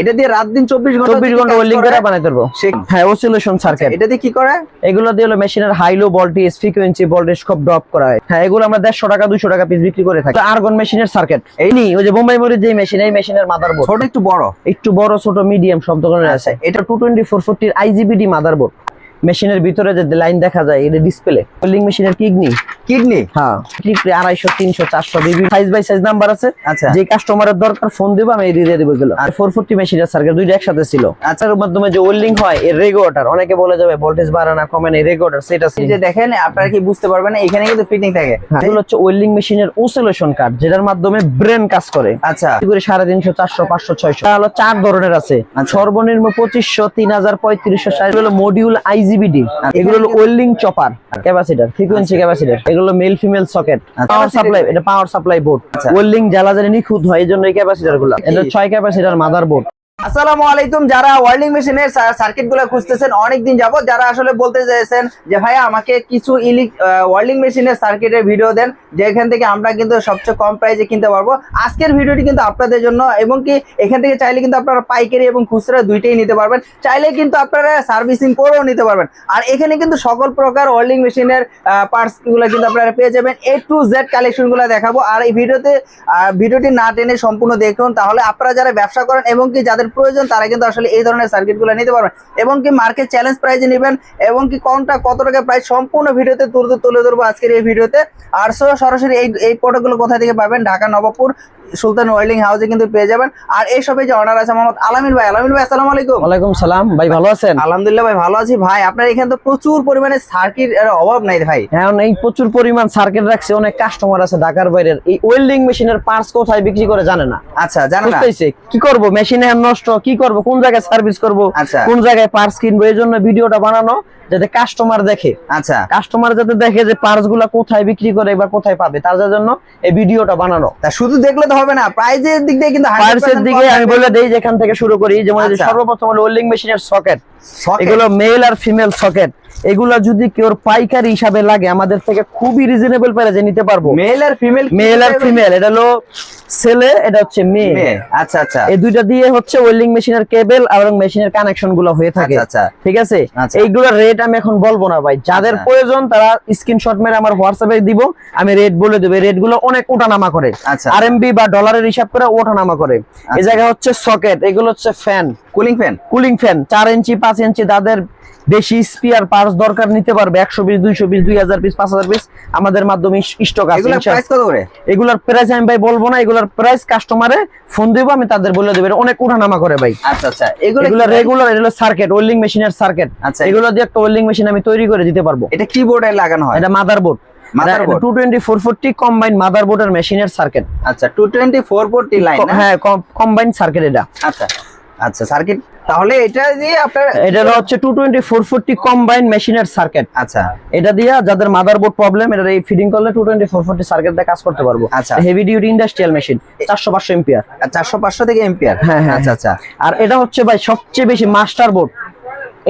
এটা দিয়ে রাত দিন চব্বিশ ঘণ্টা চব্বিশ যদি ঘণ্টা কাজ ওয়েল্ডিং করে, বানাই বানাইতে হ্যাঁ অসিলেশন সার্কিট এটা দিয়ে কি করে? এগুলো দিয়ে হলো মেশিনের high low voltage frequency voltage খুব ড্রপ করা হয়। হ্যাঁ এগুলো আমরা দেড়শো টাকা দুশো টাকা পিস বিক্রি করে থাকি। আর্গন মেশিনের সার্কিট এই নি ওই যে বোম্বাই মরির যে মেশিন এই মেশিনের মাদারবোর্ড ছোট একটু বড়। একটু বড় ছোট মিডিয়াম সব ধরনের আছে। এটা টু টোয়েন্টি ফোর ফোরটির আইজিবিডি মাদারবোর্ড মেশিনের ভিতরে যে লাইন দেখা যায় এটা ডিসপ্লে ওয়েল্ডিং মেশিনের কিডনি। কিডনি? হ্যাঁ। ক্লিপে আড়াইশো তিনশো চারশো বিভিন্ন সাইজ বাই সাইজ নাম্বার আছে। আচ্ছা। যে কাস্টমারের দরকার ফোন দিব আমি দিয়ে দেবো এগুলো। আর ফোর ফোরটি মেশিনের সার্কিট দুইটা একসাথে ছিল। আচ্ছা। আচ্ছা মাধ্যমে যে ওয়েল্ডিং হয় এর রেগুলেটর অনেকে বলে যাবে ভোল্টেজ বাড়ে না কমে না রেগুলেটর সেটা যে দেখেন আপনারা কি বুঝতে পারবেন এখানে কিন্তু ফিটিং থাকে। হ্যাঁ, এগুলো হচ্ছে ওয়েল্ডিং মেশিনের ওসিলেশন কার্ড যেটার মাধ্যমে ব্রেন কাজ করে। আচ্ছা। করে সাড়ে তিনশো চারশো পাঁচশো ছয়শো। হলো চার ধরনের আছে। আচ্ছা। সর্বনিম্ন পঁচিশশো তিন হাজার পঁয়ত্রিশশো ষাট। হলো মডিউল আইজিবিডি এগুলো হলো welding chopper capacitor frequency capacitor এগুলো মেল ফিমেল সকেট আচ্ছা। পাওয়ার সাপ্লাই এটা পাওয়ার সাপ্লাই বোর্ড আচ্ছা। ওয়েল্ডিং জ্বালা জানি নিখুঁত হয় এই জন্য এই ক্যাপাসিটারগুলো। এটা ছয় ক্যাপাসিটার মাদার বোর্ড আসসালামু আলাইকুম। যারা ওয়ার্ল্ডিং মেশিনের সার্কিটগুলো খুঁজতেছেন, অনেকদিন যাবত যারা আসলে বলতে চাইছেন যে, ভাইয়া, আমাকে কিছু ইলিক ওয়ার্ল্ডিং মেশিনের সার্কিটের ভিডিও দেন, যেখান থেকে আমরা কিন্তু সবচেয়ে কম প্রাইসে কিনতে পারব। আজকের ভিডিওটি কিন্তু আপনাদের জন্য, এবং কি এখান থেকে চাইলে কিন্তু আপনারা পাইকারি এবং খুচরা দুইটাই নিতে পারবেন। চাইলে কিন্তু আপনারা সার্ভিসিং করেও নিতে পারবেন। আর এখানে কিন্তু সকল প্রকার ওয়ার্ল্ডিং মেশিনের পার্টসগুলো কিন্তু আপনারা পেয়ে যাবেন। এ টু জেড কালেকশনগুলো দেখাবো। আর এই ভিডিওতে ভিডিওটি না টেনে সম্পূর্ণ দেখুন, তাহলে আপনারা যারা ব্যবসা করেন এবং কি যাদের প্রয়োজন তারা কিন্তু আসলে এই ধরনের সার্কিটগুলো নিতে পারবেন এবং কি মার্কেট চ্যালেঞ্জ প্রাইজে নেবেন এবং কি কোনটা কত টাকা প্রাইস সম্পূর্ণ ভিডিওতে তুলে তুলে ধরবো আজকের এই ভিডিওতে। আর সো সরাসরি এই এই প্রোডাক্টগুলো কোথা থেকে পাবেন? ঢাকা নবাবপুর সুলতান ওয়েল্ডিং হাউসে কিন্তু পেয়ে যাবেন। আর এই সবে যে অনার আছে মোহাম্মদ আলামিন ভাই। আলামিন ভাই আসসালামু আলাইকুম। ওয়ালাইকুম সালাম। ভাই ভালো আছেন? আলহামদুলিল্লাহ ভাই ভালো আছি। ভাই আপনার এখানে তো প্রচুর পরিমাণে সার্কিট এর অভাব নাই ভাই। এখন এই প্রচুর পরিমাণ সার্কিট রাখছে। অনেক কাস্টমার আছে ঢাকার বাইরের। এই ওয়েল্ডিং মেশিনের পার্টস কোথায় বিক্রি করে জানে না। আচ্ছা জানেন না। কি করব? মেশিনে নষ্ট কি করব কোন জায়গায় সার্ভিস করব আচ্ছা কোন জায়গায় পার্স কিনবো এই জন্য ভিডিওটা বানানো যাতে কাস্টমার দেখে আচ্ছা কাস্টমার যাতে দেখে যে পার্সগুলা কোথায় বিক্রি করে বা কোথায় পাবে তার জন্য এই ভিডিওটা বানানো তা শুধু দেখলে তো হবে না প্রাইজের দিক দিয়ে কিন্তু পার্সের দিকে আমি বলে দেই যেখান থেকে শুরু করি যেমন আচ্ছা। সর্বপ্রথম হলো ওয়েল্ডিং মেশিনের সকেট? এগুলো মেল আর ফিমেল সকেট এগুলা যদি কেউ পাইকারি হিসাবে লাগে আমাদের থেকে খুবই রিজনেবল প্রাইসে নিতে পারব। মেল আর ফিমেল মেল আর ফিমেল এটা হলো ছেলে এটা হচ্ছে মেয়ে। আচ্ছা আচ্ছা। এই দুইটা দিয়ে হচ্ছে ওয়েল্ডিং মেশিনের কেবল এবং মেশিনের কানেকশনগুলো হয়ে থাকে। আচ্ছা আচ্ছা। ঠিক আছে? আচ্ছা। এইগুলোর রেট আমি এখন বলব না ভাই। যাদের আচ্ছা। প্রয়োজন তারা স্ক্রিনশট মেরে আমার হোয়াটসঅ্যাপে দিব। আমি রেট বলে দেবো। রেটগুলো অনেক ওঠানামা করে। আরএমবি বা ডলারের হিসাব করে ওঠানামা করে। এই জায়গা হচ্ছে সকেট এগুলো হচ্ছে fan cooling fan cooling fan চার ইঞ্চি পাঁচ ইঞ্চি তাদের বেশি স্পিয়ার পার্স দরকার নিতে পারবে একশো পিস দুইশো পিস দুই হাজার পিস পাঁচ হাজার পিস আমাদের মাধ্যমে স্টক আছে এগুলার প্রাইস আমি ভাই বলব না এগুলার প্রাইস কাস্টমারে ফোন দিব আমি তাদের বলে দেবো অনেক উঠানামা করে ভাই। আচ্ছা আচ্ছা এগুলো রেগুলার এগুলো সার্কিট ওয়েল্ডিং মেশিনের সার্কিট আচ্ছা এগুলো দিয়ে একটা ওয়েল্ডিং মেশিন আমি তৈরি করে দিতে পারব। এটা কিবোর্ডে লাগানো হয়? এটা motherboard Motherboard? Two twenty four forty combine motherboard আর মেশিনের সার্কিট আচ্ছা 224 পোর্ট লাইন না? হ্যাঁ কম্বাইন সার্কিট এটা। আচ্ছা। আচ্ছা সার্কিট তাহলে এটা দিয়ে আপনার এটা হচ্ছে two twenty four forty combine মেশিনের সার্কিট আচ্ছা। এটা দিয়ে যাদের মাদারবোর্ড প্রবলেম এটা এই ফিডিং করলে two twenty four forty circuit দিয়ে কাজ করতে পারব। আচ্ছা। হেভি ডিউটি ইন্ডাস্ট্রিয়াল মেশিন চারশো পাঁচশো এম্পিয়ার 400 500 থেকে এম্পিয়ার হ্যাঁ, হ্যাঁ, আচ্ছা আচ্ছা। আর এটা হচ্ছে ভাই সবচেয়ে বেশি মাস্টার বোর্ড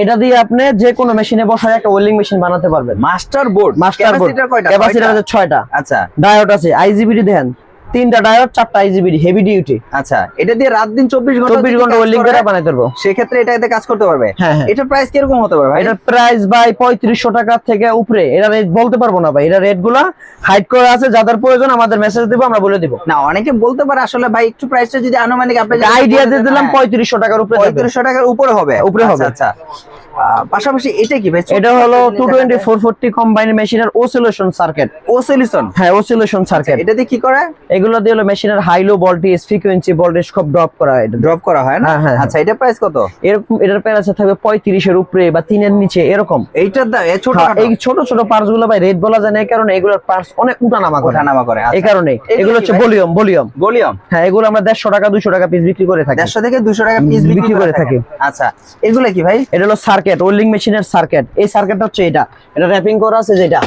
এটা দিয়ে আপনি যে কোনো মেশিনে বসায় একটা ওয়েল্ডিং মেশিন বানাতে পারবেন। Master board master board capacitor কয়টা? ক্যাপাসিটার আছে ছয়টা। আচ্ছা। ডায়োড আছে আইজিবিডি দেখেন। তিনটা ডায়োড চারটা আইজিবিডি হেভি ডিউটি আচ্ছা এটা দিয়ে রাত দিন 24 ঘণ্টা চব্বিশ ঘণ্টা ওয়েল্ডিং করে, বানাইতে পারব সেক্ষেত্রে এটাতে কাজ করতে পারবে? হ্যাঁ হ্যাঁ। এটার প্রাইস কীরকম হতে পারে ভাই? এটার প্রাইস ভাই পঁয়ত্রিশশো টাকা থেকে উপরে। এটা রেট বলতে পারব না ভাই। এটা রেটগুলা হাইড করা আছে যাদের প্রয়োজন আমাদের মেসেজ দিব আমরা বলে দিব। না অনেকে বলতে পারে আসলে ভাই একটু প্রাইসটা যদি আনুমানিক আপনি যদি আইডিয়া দিয়ে দিলাম হ্যাঁ, পঁয়ত্রিশশো টাকার উপরে। 3500 টাকার উপরে হবে? উপরে আচ্ছা, হবে। আচ্ছা। পাশাপাশি এটা কি ভাই? এটা হলো two twenty four forty combine মেশিনের ওসিলেশন সার্কিট ও সলিউশন হ্যাঁ ওসিলেশন সার্কিট এটা দিয়ে কি করে? এগুলো দিয়ে হলো মেশিনের high low voltage frequency voltage খুব ড্রপ করা হয়। ড্রপ করা হয় না? হ্যাঁ, হ্যাঁ, আচ্ছা এটা প্রাইস কত? এরকম এটার প্রাইস থাকবে পঁয়ত্রিশের উপরে বা তিনের নিচে এরকম। এইটার দাম এ ছোট হ্যাঁ, এই ছোট ছোট পার্টসগুলো ভাই রেট বলা যায় না এই কারণে এগুলোর পার্টস অনেক উঠানামা করে। ওঠানামা করে এই কারণে এগুলো হচ্ছে ভলিউম ভলিউম ভলিউম হ্যাঁ এগুলো আমরা দেড়শো টাকা দুশো টাকা পিস বিক্রি করে থাকি। দেড়শো থেকে দুশো টাকা পিস বিক্রি করে। থাকে। আচ্ছা এগুলো কি ভাই? এটা হলো সার্কিট ওয়েল্ডিং মেশিনের সার্কিট এই সার্কিটটা হচ্ছে এটা। এটা র্যাপিং করা আছে যেটা?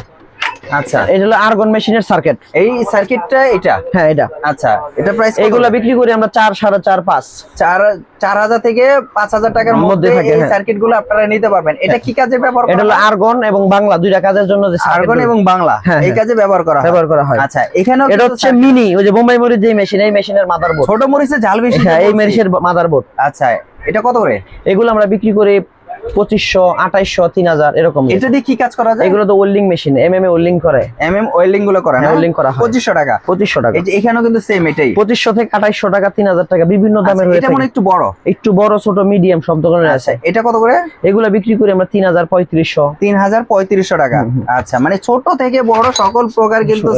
আচ্ছা। এটা হলো আর্গন মেশিনের সার্কিট এই সার্কিটটা এটা? হ্যাঁ এটা। আচ্ছা এটা প্রাইস এগুলা বিক্রি করি আমরা চার সাড়ে চার পাঁচ। চার চার হাজার থেকে পাঁচ হাজার টাকার মধ্যে এই হ্যাঁ। সার্কিটগুলো আপনারা নিতে পারবেন। এটা কি কাজে ব্যবহার এটা হলো আর্গন এবং বাংলা দুইটা কাজের জন্য যে আর্গন এবং বাংলা হ্যাঁ, এই হ্যাঁ। কাজে ব্যবহার করা ব্যবহার করা হয়। আচ্ছা এখানেও এটা হচ্ছে মিনি ওই যে বোম্বাই মরিচ যে মেশিন এই মেশিনের মাদারবোর্ড ছোট মরিচে ঝাল বেশি হ্যাঁ এই। মেশিনের মাদারবোর্ড আচ্ছা এটা কত করে? এগুলো আমরা বিক্রি করি পঁচিশশো আঠাইশশো তিন হাজার এরকম এটা দিয়ে কি কাজ করা যায়? এগুলো তো welding machine M M welding করে। এম এম ওয়েল্ডিংগুলো করা হ্যাঁ, করা পঁচিশশো টাকা। পঁচিশশো টাকা। এখানেও কিন্তু সেম এটাই। পঁচিশশো থেকে আঠাইশশো টাকা তিন হাজার টাকা বিভিন্ন দামের আচ্ছা, এটা থাকে মনে হয় একটু বড়? একটু বড় ছোট মিডিয়াম সব আচ্ছা আছে। এটা কত করে? এগুলো বিক্রি করি আমরা তিন হাজার পঁয়ত্রিশশো। তিন হাজার পঁয়ত্রিশশো টাকা। আচ্ছা মানে ছোট থেকে বড় সকল প্রকার কিন্তু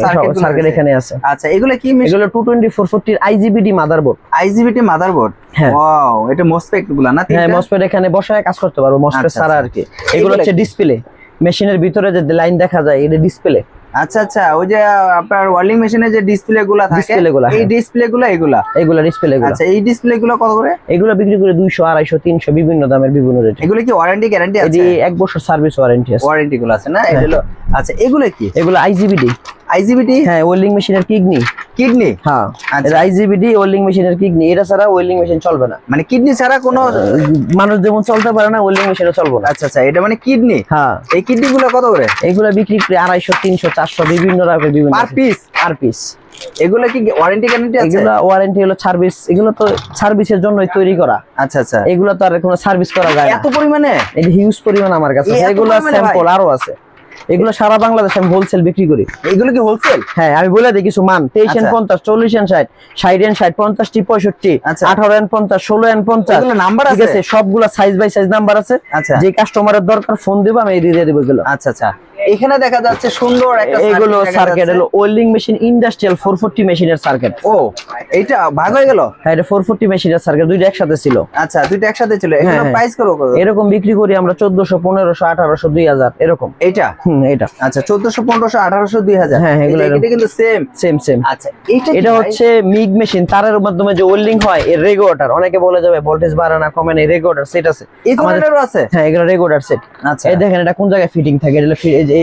সার্কিট এখানে আছে। আচ্ছা এগুলো কি এগুলো টু টোয়েন্টি ফোর ফোরটির আইজিবিডি মাদারবোর্ড আইজিবিটি মাদারবোর্ড হ্যাঁ। এটা মোসপেক্টগুলা না হ্যাঁ মসপেট এখানে বসায় কাজ করতে পারব। আচ্ছা, ছাড়া। আর কি এগুলো এগুলো হচ্ছে ডিসপ্লে মেশিনের ভিতরে যে লাইন দেখা যায় এটা ডিসপ্লে আচ্ছা আচ্ছা। ওই যে আপনার ওয়ার্লিং মেশিনে যে ডিসপ্লে গুলা থাকে এই হ্যাঁ। ডিসপ্লে গুলা এগুলা? এগুলো ডিসপ্লে এগুলো আচ্ছা এই ডিসপ্লে গুলো কত করে? এগুলো বিক্রি করে দুইশো আড়াইশো তিনশো বিভিন্ন দামের বিভিন্ন রেট এগুলো কি ওয়ারেন্টি গ্যারান্টি আছে? এক বছর সার্ভিস ওয়ারেন্টি আছে। ওয়ারেন্টি গুলো আছে না? এটা হলো আচ্ছা এগুলো কি? এগুলো আইজিবিডি আইজিবিটি হ্যাঁ ওয়েল্ডিং মেশিনের কিডনি। কিডনি? হ্যাঁ আচ্ছা। আইজিবিডি ওয়েল্ডিং মেশিনের কিডনি। এটা ছাড়া ওয়েল্ডিং মেশিন চলবে না। মানে কিডনি ছাড়া কোনো মানুষ যেমন চলতে পারে না ওয়েল্ডিং মেশিনও চলবে না। আচ্ছা আচ্ছা এটা মানে কিডনি? হ্যাঁ। এই কিডনি গুলো কত করে? এগুলো বিক্রি করে আড়াইশো তিনশো চারশো বিভিন্ন রকমের বিভিন্ন পার পিস পার পিস এগুলো কি ওয়ারেন্টি গ্যারান্টি আছে? এগুলো ওয়ারেন্টি হলো সার্ভিস এগুলো তো সার্ভিসের জন্যই তৈরি করা। আচ্ছা আচ্ছা। এগুলো তো আর কোনো সার্ভিস করা যায় না। এত পরিমাণে? এই হিউজ পরিমাণ আমার কাছে এগুলো স্যাম্পল আরও আছে। এগুলো সারা বাংলাদেশে আমি হোলসেল বিক্রি করি। এগুলো কি হোলসেল হ্যাঁ আমি বলে দিই কিছু মান। তেইশ এন আচ্ছা। পঞ্চাশ চল্লিশ এন ষাট ষাট এন ষাট পঞ্চাশটি পঁয়ষট্টি আচ্ছা। আঠারো এন পঞ্চাশ ষোলো এন পঞ্চাশ। নাম্বার ঠিক আছে? সবগুলো সবগুলা সাইজ বাই সাইজ নাম্বার আছে। আচ্ছা। যে কাস্টমারের দরকার ফোন দেবো আমি দিয়ে দেবো এগুলো। আচ্ছা আচ্ছা। এখানে দেখা যাচ্ছে সুন্দর একটা এগুলো সার্কিট হলো welding machine industrial four forty মেশিনের সার্কিট ও এইটা ভাগ হয়ে গেল? হ্যাঁ এটা ফোর ফোরটি মেশিনের সার্কিট দুইটা একসাথে ছিল। আচ্ছা দুইটা একসাথে ছিল। এগুলো হ্যাঁ, হ্যাঁ। প্রাইস করো? কত? এরকম বিক্রি করি আমরা চোদ্দশো পনেরোশো আঠারোশো দুই হাজার এরকম। এইটা? হুম এটা আচ্ছা চোদ্দশো পনেরোশো আঠারোশো দুই হাজার। হ্যাঁ, হ্যাঁ, এগুলো এটা কিন্তু সেম সেম সেম আচ্ছা এইটা এটা হচ্ছে মিগ মেশিন তারের মাধ্যমে যে ওয়েল্ডিং হয় এর রেগুলেটর অনেকে বলে যাবে ভোল্টেজ বাড়ে না কমে না রেগুলেটর সেট আছে। এই ধরনেরও আছে? হ্যাঁ এগুলো রেগুলেটর সেট আচ্ছা। এই দেখেন এটা কোন জায়গায় ফিটিং থাকে? এটা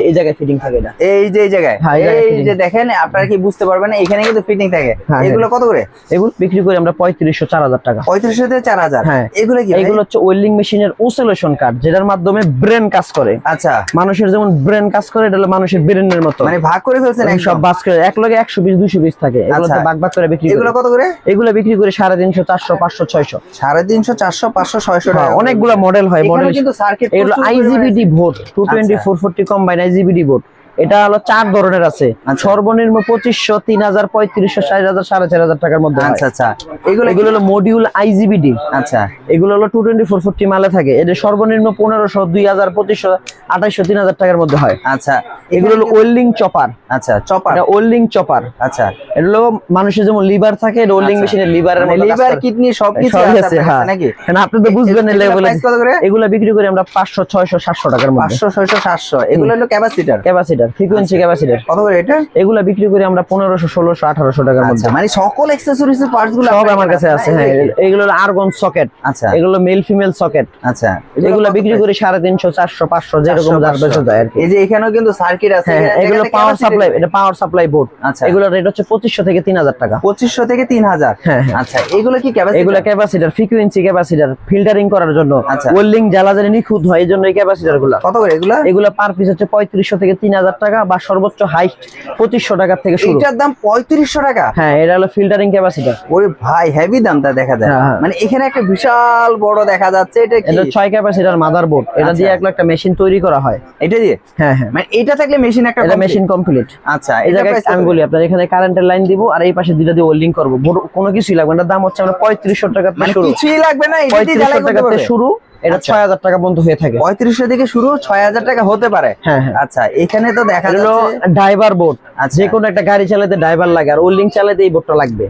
এই জায়গায় ফিটিং থাকে এটা। এই যে এই জায়গায়? হ্যাঁ, এই। যে দেখেন আপনারা কি বুঝতে পারবেন? এখানে কিন্তু ফিটিং থাকে। হ্যাঁ, এগুলো কত করে? এগুলো বিক্রি করি আমরা পঁয়ত্রিশশো চার হাজার টাকা। পঁয়ত্রিশশো থেকে চার হাজার। হ্যাঁ। এগুলো কি এগুলো হচ্ছে ওয়েল্ডিং মেশিনের ওসিলেশন কার্ড যেটার মাধ্যমে ব্রেন কাজ করে। আচ্ছা। মানুষের যেমন ব্রেন কাজ করে এটা মানুষের ব্রেনের মতো। মানে ভাগ করে ফেলছেন সব বাস করে এক লগে একশো পিস দুশো পিস থাকে। এগুলো আচ্ছা। ভাগ ভাগ করে বিক্রি এগুলো কত করে? এগুলো বিক্রি করে সাড়ে তিনশো চারশো পাঁচশো ছয়শো। সাড়ে তিনশো চারশো পাঁচশো ছয়শো টাকা হ্যাঁ, অনেকগুলো মডেল হয় মডেল কিন্তু সার্কিট এগুলো IGBT volt two twenty. Four forty combine IGBT volt এটা হলো চার ধরনের আছে। আচ্ছা। সর্বনিম্ন পঁচিশশো তিন হাজার পঁয়ত্রিশশো ষাট হাজার সাড়ে চার হাজার টাকার মধ্যে আচ্ছা আচ্ছা। এগুলো এগুলো হলো মডিউল আইজিবিডি আচ্ছা। এগুলো হলো টু টোয়েন্টি ফোর ফোরটি মালে থাকে। এদের সর্বনিম্ন পনেরোশো দুই হাজার পঁচিশশো আঠাইশশো তিন হাজার টাকার মধ্যে হয়। আচ্ছা। এগুলো হলো ওয়েল্ডিং চপার আচ্ছা চপার এটা ওয়েল্ডিং চপার আচ্ছা। এটা হলো মানুষের যেমন লিভার থাকে আচ্ছা। মেশিনের লিভারের মানে লিভার কিডনি সব কিছু আছে হ্যাঁ। নাকি? আপনি তো বুঝবেন না এগুলো করে? এগুলো বিক্রি করি আমরা পাঁচশো ছয়শো সাতশো টাকার মধ্যে। পাঁচশো ছয়শো সাতশো। এগুলো হলো ক্যাপাসিটার ক্যাপাসিটার ফ্রিকোয়েন্সি ক্যাপাসিটার কত করে এটা? এগুলো বিক্রি করি আমরা পনেরোশো ষোলোশো আঠারোশো টাকার মধ্যে। আচ্ছা মানে সকল অ্যাক্সেসরিজ এর পার্টসগুলো সব আমার কাছে আছে হ্যাঁ। এগুলো হলো আর্গন সকেট আচ্ছা। এগুলো মেল ফিমেল সকেট আচ্ছা। এগুলো বিক্রি? করি? সাড়ে তিনশো চারশো পাঁচশো যেরকম 400, যার বেঁচে যায় আর এই যে এখানেও কিন্তু সার্কিট আছে হ্যাঁ হ্যাঁ, এগুলো পাওয়ার সাপ্লাই এটা পাওয়ার সাপ্লাই বোর্ড আচ্ছা। এগুলো রেট হচ্ছে পঁচিশশো থেকে তিন হাজার টাকা। পঁচিশশো থেকে তিন হাজার। হ্যাঁ। আচ্ছা এগুলো কি ক্যাপাসিটি এগুলো ক্যাপাসিটার ফ্রিকোয়েন্সি ক্যাপাসিটার ফিল্টারিং করার জন্য। আচ্ছা। ওয়েল্ডিং জ্বালা জানি নিখুঁত হয় এই জন্য এই ক্যাপাসিটারগুলো। কত করে এগুলো? এগুলো পার পিস হচ্ছে পঁয়ত্রিশশো থেকে তিন হাজার হাজার টাকা বা সর্বোচ্চ হাইট পঁচিশশো টাকা থেকে শুরু। এইটার দাম পঁয়ত্রিশশো টাকা? হ্যাঁ এটা হলো ফিল্টারিং ক্যাপাসিটার ওরে ভাই হেভি দামটা দেখা যায়। হ্যাঁ, হ্যাঁ। মানে এখানে একটা বিশাল বড় দেখা যাচ্ছে এটা এটা ছয় ক্যাপাসিটার মাদারবোর্ড এটা আচ্ছা। দিয়ে এক একটা মেশিন তৈরি করা হয়। এটা দিয়ে? হ্যাঁ হ্যাঁ। মানে এটা থাকলে মেশিন একটা এটা মেশিন কমপ্লিট আচ্ছা এই জায়গায় আমি বলি আপনার এখানে কারেন্টের লাইন দিব আর এই পাশে দুইটা দিয়ে ওয়েল্ডিং করব। কোনো কিছুই লাগবে না। দাম হচ্ছে আমরা পঁয়ত্রিশশো টাকা মানে কিছুই লাগবে না পঁয়ত্রিশশো টাকা শুরু। এটা আচ্ছা। ছয় হাজার টাকা পর্যন্ত হয়ে থাকে। পঁয়ত্রিশশো থেকে শুরু ছয় হাজার টাকা হতে পারে। হ্যাঁ হ্যাঁ। আচ্ছা এখানে তো দেখা যাচ্ছে ড্রাইভার বোর্ড। যে কোনো একটা গাড়ি চালাতে ড্রাইভার লাগে আর ওয়েল্ডিং চালাতে এই বোর্ডটা লাগবে।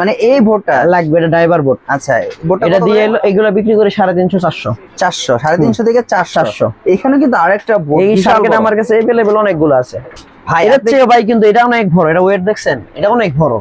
মানে এই ভোটটা লাগবে এটা ড্রাইভার আচ্ছা এটা দিয়ে এগুলো বিক্রি করে সাড়ে তিনশো চারশো। চারশো সাড়ে তিনশো থেকে চারশো। এখানে কিন্তু আরেকটা এই আমার কাছে এভেলেবেল অনেকগুলো আছে। ভাই এটার চেয়ে ভাই কিন্তু এটা অনেক বড়। এটা ওয়েট দেখছেন? এটা অনেক বড়।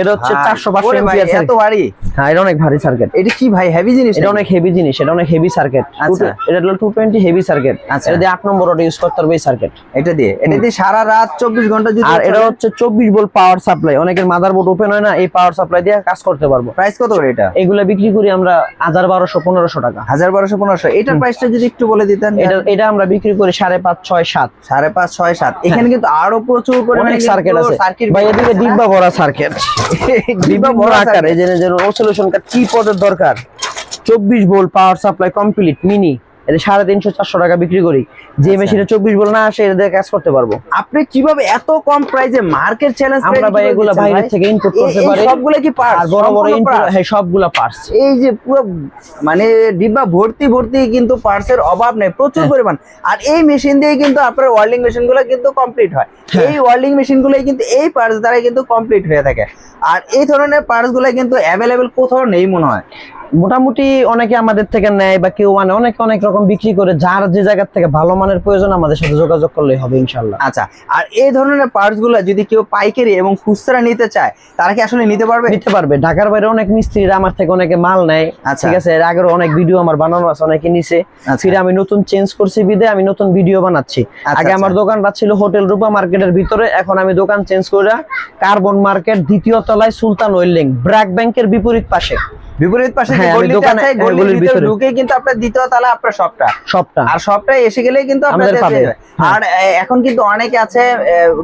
এটা হচ্ছে 400 500 ওরে ভাই, ampere এত ভারী। হ্যাঁ এটা অনেক ভারী সার্কিট এটা কি ভাই হেভি জিনিস এটা অনেক হেভি জিনিস এটা অনেক হেভি সার্কিট আচ্ছা। এটা হলো টু টোয়েন্টি হেভি সার্কিট আচ্ছা। এটা দিয়ে আট নম্বর ওটা ইউজ করতে পারবে এই সার্কিট এটা দিয়ে এটা দিয়ে সারা রাত চব্বিশ ঘণ্টা যদি আর এটা হচ্ছে চব্বিশ ভোল্ট পাওয়ার সাপ্লাই অনেকের মাদারবোর্ড ওপেন হয় না এই পাওয়ার সাপ্লাই দিয়ে কাজ করতে পারব। প্রাইস কত করে এটা? এগুলা বিক্রি করি আমরা হাজার বারোশো পনেরোশো টাকা। হাজার বারোশো পনেরোশো। এটার প্রাইসটা যদি একটু বলে দিতেন এটা এটা আমরা বিক্রি করি সাড়ে পাঁচ ছয় সাত। সাড়ে পাঁচ ছয় সাত। এখানে কিন্তু আরও প্রচুর পরিমাণে সার্কিট আছে। সার্কিট ভাই এদিকে ডিব্বা ভরা সার্কিট আকার এই যে কার কি পদের দরকার? চব্বিশ volt power supply complete mini এটা সাড়ে তিনশো চারশো টাকা বিক্রি করি। যে আচ্ছা। মেশিনে চব্বিশ ভোল্ট না আসে এটা দিয়ে কাজ করতে পারব। আপনি কীভাবে এত কম প্রাইসে মার্কেট চ্যালেঞ্জ আমরা ভাই এগুলা বাইরে থেকে ইনপুট করতে পারি। সবগুলো কি পার্টস আর বড় বড় ইনপুট হ্যাঁ সবগুলা পার্টস এই যে পুরো মানে ডিব্বা ভর্তি ভর্তি কিন্তু পার্টসের অভাব নেই প্রচুর হ্যাঁ। পরিমাণ। আর এই মেশিন দিয়ে কিন্তু আপনার ওয়ার্ল্ডিং মেশিনগুলো কিন্তু কমপ্লিট হয়। হ্যাঁ। এই ওয়ার্ল্ডিং মেশিন গুলোই কিন্তু এই পার্টস দ্বারা কিন্তু কমপ্লিট হয়ে থাকে। আর এই ধরনের পার্টসগুলো কিন্তু অ্যাভেলেবেল কোথাও নেই মনে হয়। মোটামুটি অনেকে আমাদের থেকে নেয় বা কেউ মানে অনেক অনেক রকম বিক্রি করে যার যে জায়গা থেকে ভালো মানের প্রয়োজন আমাদের সাথে যোগাযোগ করলেই হবে ইনশাল্লাহ আচ্ছা আর এই ধরনের পার্টসগুলো যদি কেউ পাইকারি এবং খুচরা নিতে চায় তারা কি আসলে নিতে পারবে? নিতে পারবে। ঢাকার বাইরে অনেক মিস্ত্রিরা আমার থেকে অনেকে মাল নেয়। আচ্ছা। ঠিক আছে এর আগের অনেক ভিডিও আমার বানানো আছে অনেকে নিছে। আচ্ছা। ফিরে আমি নতুন চেঞ্জ করছি বিদে আমি নতুন ভিডিও বানাচ্ছি। আচ্ছা, আগে আমার। দোকানটা ছিল হোটেল রূপা মার্কেটের ভিতরে এখন আমি দোকান চেঞ্জ করে কার্বন মার্কেট দ্বিতীয় তলায় সুলতান ওয়েল্ডিং ব্র্যাক ব্যাংকের বিপরীত পাশে। বিপরীত পাশে যে হ্যাঁ, গলিটা আছে হ্যাঁ, গলির ভিতরে। ঢুকে কিন্তু আপনার দ্বিতীয় তলা আপনার শপটা সবটা আর এসে কিন্তু আপনাদের পাবে। যাবে। হ্যাঁ। আর এখন কিন্তু অনেকে আছে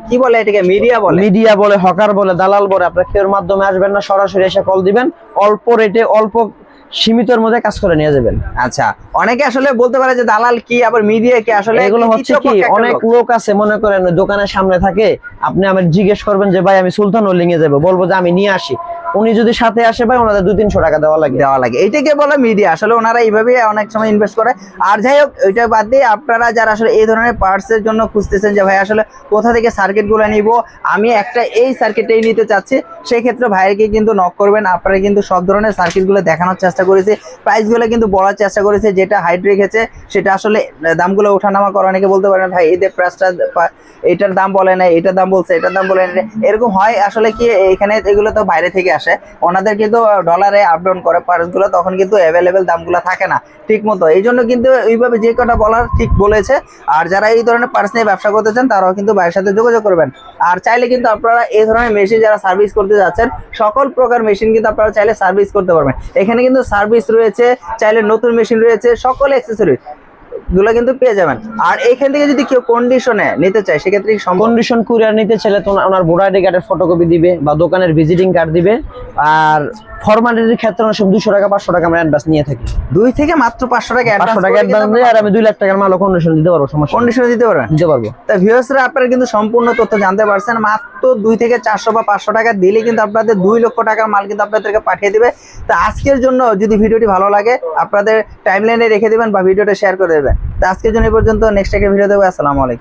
কি বলে এটাকে মিডিয়া বলে মিডিয়া বলে হকার বলে দালাল বলে আপনার মাধ্যমে আসবেন না সরাসরি এসে কল দিবেন অল্প রেটে অল্প সীমিতর মধ্যে কাজ করে নিয়ে যাবেন আচ্ছা অনেকে আসলে বলতে পারে যে দালাল কি আবার মিডিয়া কি আসলে এগুলো হচ্ছে কি অনেক লোক। আছে মনে করেন দোকানের সামনে থাকে আপনি আমার জিজ্ঞেস করবেন যে ভাই আমি সুলতান ওলিং এ যাব বলব যে আমি নিয়ে আসি উনি যদি সাথে আসে ভাই, ওনাদের দুই, তিনশো টাকা দেওয়া লাগে। দেওয়া লাগে। এটাকে বলে মিডিয়া আসলে ওনারা এইভাবে অনেক সময় ইনভেস্ট করে। আর যাই হোক, ওইটা বাদ দিয়ে আপনারা যারা আসলে এই ধরনের পার্টস এর জন্য খুঁজতেছেন যে, ভাই, আসলে কোথা থেকে সার্কিটগুলো নিব? আমি একটা এই সার্কিটটাই নিতে চাচ্ছি। সেই ক্ষেত্রে ভাইয়েরকে কিন্তু নক করবেন। আপনারা কিন্তু সব ধরনের সার্কিটগুলো দেখানোর চেষ্টা করেছি। প্রাইসগুলো কিন্তু বলার চেষ্টা করেছে। যেটা হাইট রেখেছে, সেটা আসলে দামগুলো ওঠানামা করা অনেকে বলতে পারেন ভাই এদের প্রাইসটা এটার দাম বলে না এটার দাম বলছে, এটার দাম বলে না এরকম হয়। আসলে কি, এখানে এগুলো তো বাইরে থেকে আসে। ওনাদের কিন্তু ডলারে আপ ডাউন করে পার্সগুলো তখন কিন্তু অ্যাভেলেবেল দামগুলো থাকে না ঠিক মতো এই জন্য কিন্তু এইভাবে যে কটা বলার ঠিক বলেছে, আর যারা এই ধরনের পার্স নিয়ে ব্যবসা করতে চান, তারাও কিন্তু ভাইয়ের সাথে যোগাযোগ করবেন। আর চাইলে কিন্তু আপনারা এই ধরনের মেশিন যারা সার্ভিস করতে যাচ্ছেন, সকল প্রকার মেশিন কিন্তু আপনারা চাইলে সার্ভিস করতে পারবেন। এখানে কিন্তু সার্ভিস রয়েছে, চাইলে নতুন মেশিন রয়েছে, সকল অ্যাক্সেসরি গুলো কিন্তু পেয়ে যাবেন। আর এইখান থেকে যদি কেউ কন্ডিশনে নিতে চায়, সেক্ষেত্রে কন্ডিশন কুরিয়ার নিতে চাইলে তো ওনা- ওনার ভোটার আইডি কার্ডের ফটোকপি দিবে বা দোকানের ভিজিটিং কার্ড দিবে। আর ফরমালিটির ক্ষেত্রে অনেক সময় দুশো টাকা পাঁচশো টাকা আমরা অ্যাডভান্স নিয়ে থাকি। দুই থেকে মাত্র পাঁচশো টাকা পাঁচশো টাকা অ্যাডভান্স দিয়ে আর আমি দুই লাখ টাকার মালও কন্ডিশন দিতে পারব সমস্যা। কন্ডিশনে দিতে পারবেন? দিতে পারব। তা ভিউয়ার্সরা আপনারা কিন্তু সম্পূর্ণ তথ্য জানতে পারছেন। মাত্র দুই থেকে চারশো বা পাঁচশো টাকা দিলে কিন্তু আপনাদের দুই লক্ষ টাকার মাল কিন্তু আপনাদেরকে পাঠিয়ে দিবে। তা আজকের জন্য যদি ভিডিওটি ভালো লাগে আপনাদের টাইমলাইনে রেখে দেবেন বা ভিডিওটা শেয়ার করে দেবেন। তা আজকের জন্য এই পর্যন্ত নেক্সট একটা ভিডিও দেবো আসসালামু আলাইকুম।